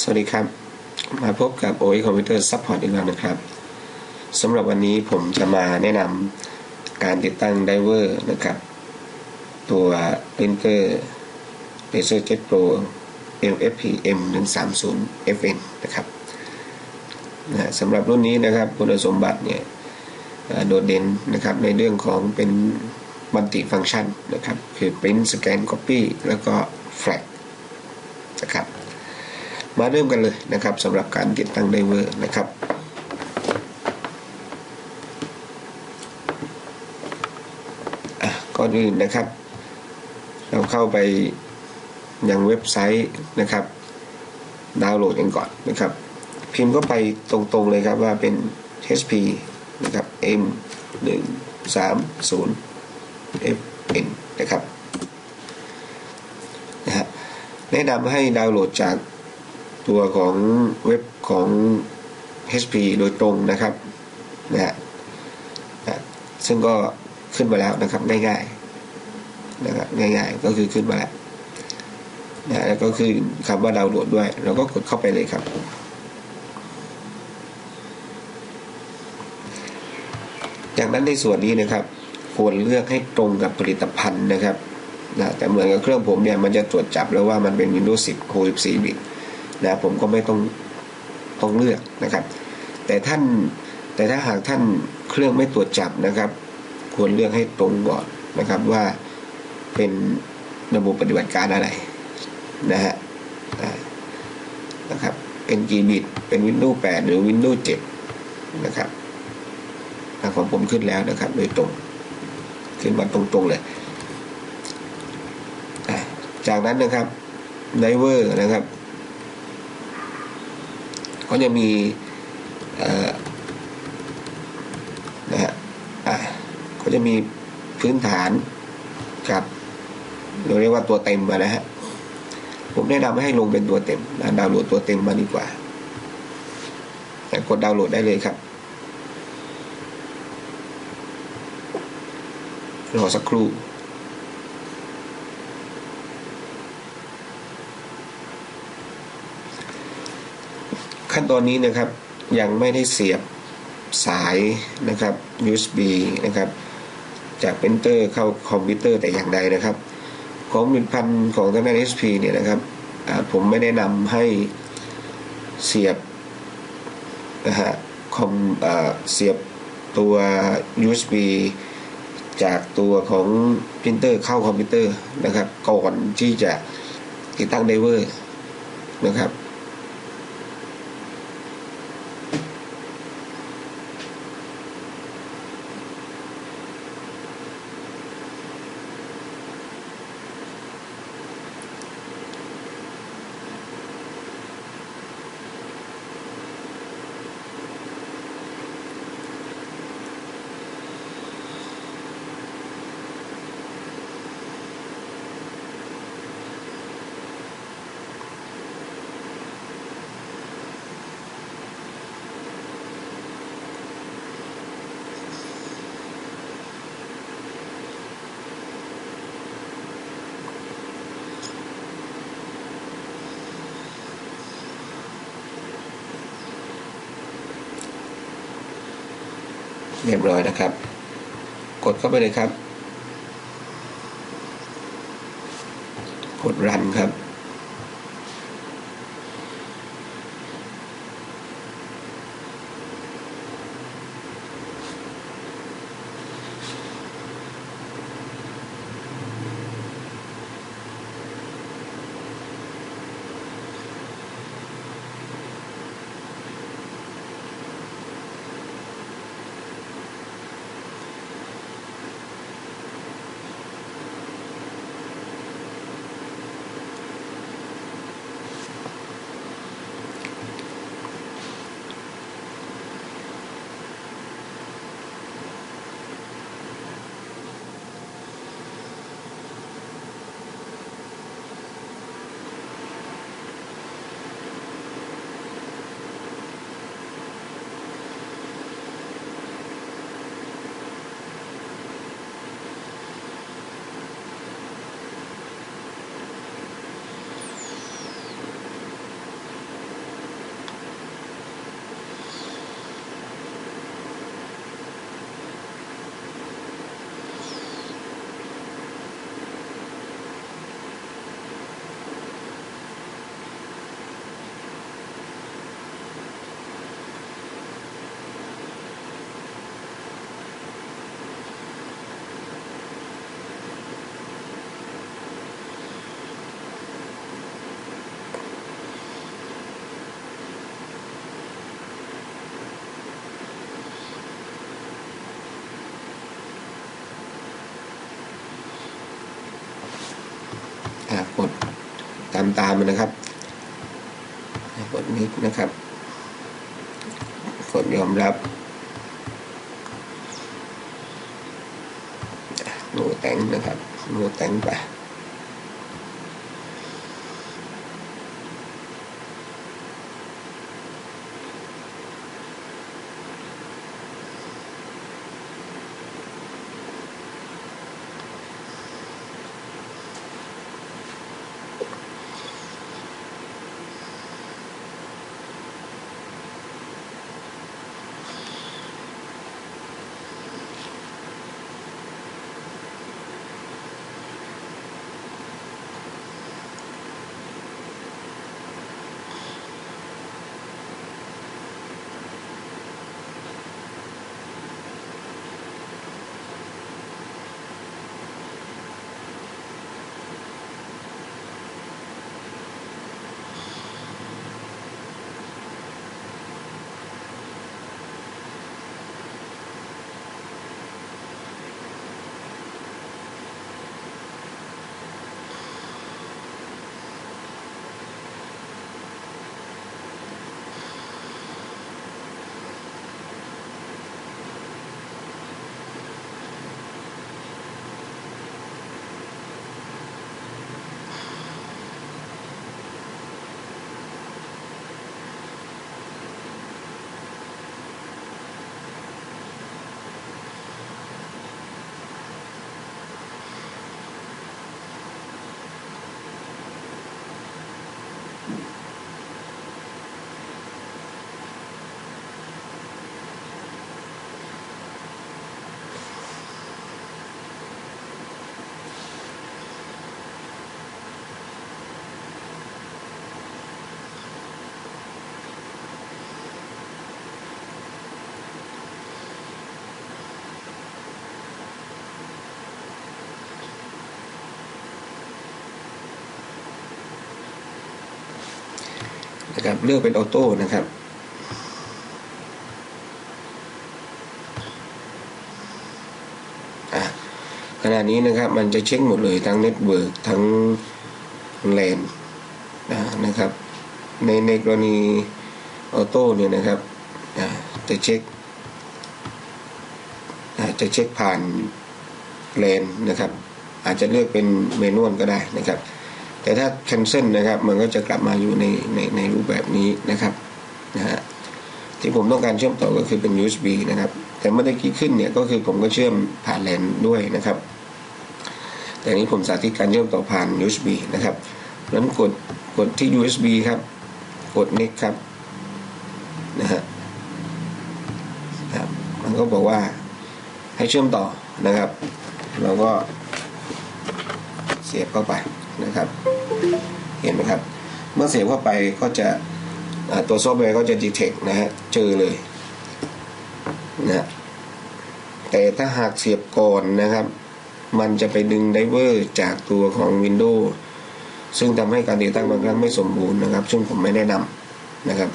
สวัสดีครับ มาพบกับ OE Computer Support อีกแล้วนะครับสำหรับวันนี้ผมจะมาแนะนำการติดตั้งไดเวอร์นะครับ ตัว Printer LaserJet Pro LFP M130 FN นะครับนะสำหรับรุ่นนี้นะครับคุณสมบัติเนี่ยโดดเด่นนะครับในเรื่องของเป็นมัลติฟังก์ชันนะครับ คือ print scan copy แล้วก็ flag นะครับ มาเริ่มกันเลยนะครับสำหรับการติดตั้งไดเวอร์นะครับก่อนอื่นนะครับ เราเข้าไปยังเว็บไซต์นะครับ ดาวน์โหลดกันก่อนนะครับ พิมพ์ก็ไปตรงๆเลยครับว่าเป็น HP นะครับ M 1 3 0 FN นะครับนะฮะแนะนำให้ดาวน์โหลดจาก ตัวของเว็บของ HP โดยตรงนะครับนะฮะซึ่งก็ขึ้นมาแล้วนะครับง่ายๆนะครับง่ายๆก็คือขึ้นมาแล้วนะแล้วก็คือคำว่าดาวน์โหลดด้วย เราก็กดเข้าไปเลยครับ จากนั้นในส่วนนี้นะครับ ควรเลือกให้ตรงกับผลิตภัณฑ์นะครับนะแต่เหมือนกับเครื่องผมเนี่ย มันจะตรวจจับแล้วว่ามันเป็น Windows 10 64 บิต นะผมก็ไม่ต้องต้องเลือกนะครับ แต่ท่านแต่ถ้าหากท่านเครื่องไม่ตรวจจับนะครับ ควรเลือกให้ตรงก่อนนะครับว่าเป็นระบบปฏิบัติการอะไรนะฮะนะครับเป็นกี่บิตเป็น Windows 8 หรือ Windows 7 นะครับของผมขึ้นแล้วนะครับ โดยตรง ขึ้นมาตรงๆเลยจากนั้นนะครับไดเวอร์นะครับ ก็จะมีนะฮะก็จะมีพื้นฐานกับเราเรียกว่าตัวเต็มมานะฮะผมแนะนำให้ลงเป็นตัวเต็มนะดาวน์โหลดตัวเต็มมาดีกว่ากดดาวน์โหลดได้เลยครับรอสักครู่ ขั้นตอนนี้นะครับยังไม่ได้เสียบสายนะครับ USB นะครับจากปรินเตอร์เข้าคอมพิวเตอร์แต่อย่างใดนะครับ ของผลิตภัณฑ์ของทางด้าน HP เนี่ยนะครับผมไม่แนะนำให้เสียบนะฮะคอมเสียบตัว USB จากตัวของปรินเตอร์เข้าคอมพิวเตอร์นะครับ ก่อนที่จะติดตั้งไดเวอร์นะครับ เรียบร้อยนะครับ กดเข้าไปเลยครับ กดรันครับ ตามมันนะครับ กดนิกนะครับ กดยอมรับโนแต่งนะครับโนแต่งไป นะครับ เลือกเป็นออโต้นะครับขณะนี้นะครับมันจะเช็คหมดเลยทั้งเน็ตเวิร์กทั้งแลนนะครับ ในในกรณีออโต้เนี่ยนะครับจะเช็คจะเช็คผ่านแลนนะครับ อาจจะเลือกเป็นเมนวลก็ได้นะครับ แต่ถ้า cancel นะครับมันก็จะกลับมาอยู่ในในในรูปแบบนี้นะครับนะฮะที่ผมต้องการเชื่อมต่อก็คือเป็น USB นะครับ แต่เมื่อกี้ขึ้นเนี่ยก็คือผมก็เชื่อมผ่านแลนด้วยนะครับ แต่นี้ผมสาธิตการเชื่อมต่อผ่าน USB นะครับนั้นกดกดที่ USB ครับ กด next ครับนะฮะครับมันก็บอกว่าให้เชื่อมต่อนะครับ เราก็เสียบเข้าไปนะครับ เห็นไหมครับ เมื่อเสียบเข้าไปก็จะตัวซอฟต์แวร์ก็จะ detect นะฮะเจอเลยนะแต่ถ้าหากเสียบก่อนนะครับ มันจะไปดึงไดเวอร์จากตัวของ Windows ซึ่งทำให้การติดตั้งบางครั้งไม่สมบูรณ์นะครับ ซึ่งผมไม่แนะนำนะครับ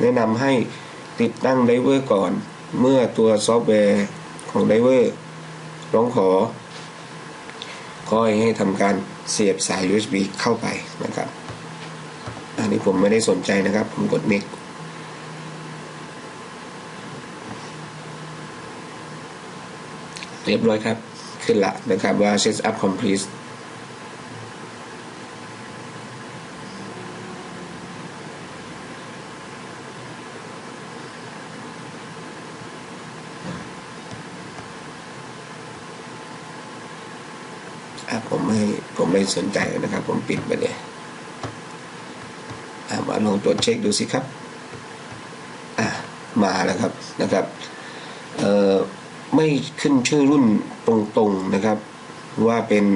แนะนำให้ติดตั้งไดเวอร์ก่อน เมื่อตัวซอฟต์แวร์ของไดเวอร์ร้องขอ ก็ให้ทำการเสียบสาย USB เข้าไปนะครับ อันนี้ผมไม่ได้สนใจนะครับ ผมกด next เรียบร้อยครับ ขึ้นละนะครับว่า set up complete ผมไม่ผมไม่สนใจนะครับ ผมปิดไปเลยอะมาลองตรวจเช็คดูสิครับอะมาแล้วครับนะครับเอ่อไม่ขึ้นชื่อรุ่นตรงๆนะครับ ว่าเป็น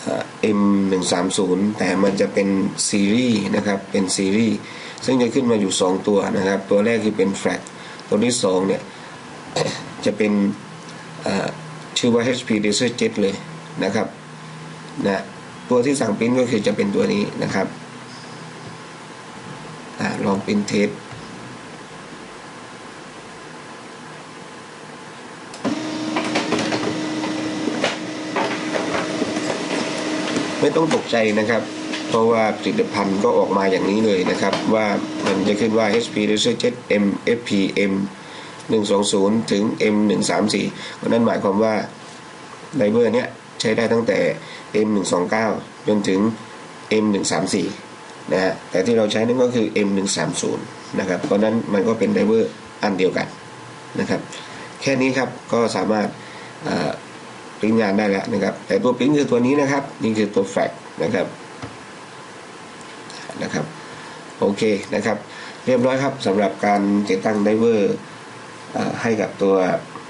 เอ่อ M130 แต่มันจะเป็นซีรีส์นะครับเป็นซีรีส์ซึ่งจะขึ้นมาอยู่ 2 ตัวนะครับ ตัวแรกคือเป็นแฟลกตัวที่2เนี่ยจะเป็นอ่อชื่อว่า HP Laser Jet เลย นะครับนะตัวที่สั่งปริ้นก็คือจะเป็นตัวนี้นะครับอลองปริ้นเทสไม่ต้องตกใจนะครับ เพราะว่าผลิตภัณฑ์ก็ออกมาอย่างนี้เลยนะครับ ว่ามันจะขึ้นว่า HP LaserJet M FPM 120 ถึง M 134นั่นหมายความว่าไดเวอร์เนี้ย ใช้ได้ตั้งแต่ M 129 จนถึง M 134 นะฮะแต่ที่เราใช้นั่นก็คือ M 130 นะครับเพราะนั้นมันก็เป็นไดเวอร์อันเดียวกันนะครับ แค่นี้ครับก็สามารถปริ้นงานได้แล้วนะครับ แต่ตัวปริ้นคือตัวนี้นะครับ นี่คือตัวแฟกนะครับนะครับโอเคนะครับ เรียบร้อยครับสำหรับการติดตั้งไดเวอร์ให้กับตัว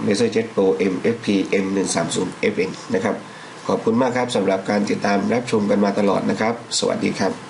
LaserJet Pro MFP M130 FN นะครับ ขอบคุณมากครับสำหรับการติดตามรับชมกันมาตลอดนะครับ สวัสดีครับ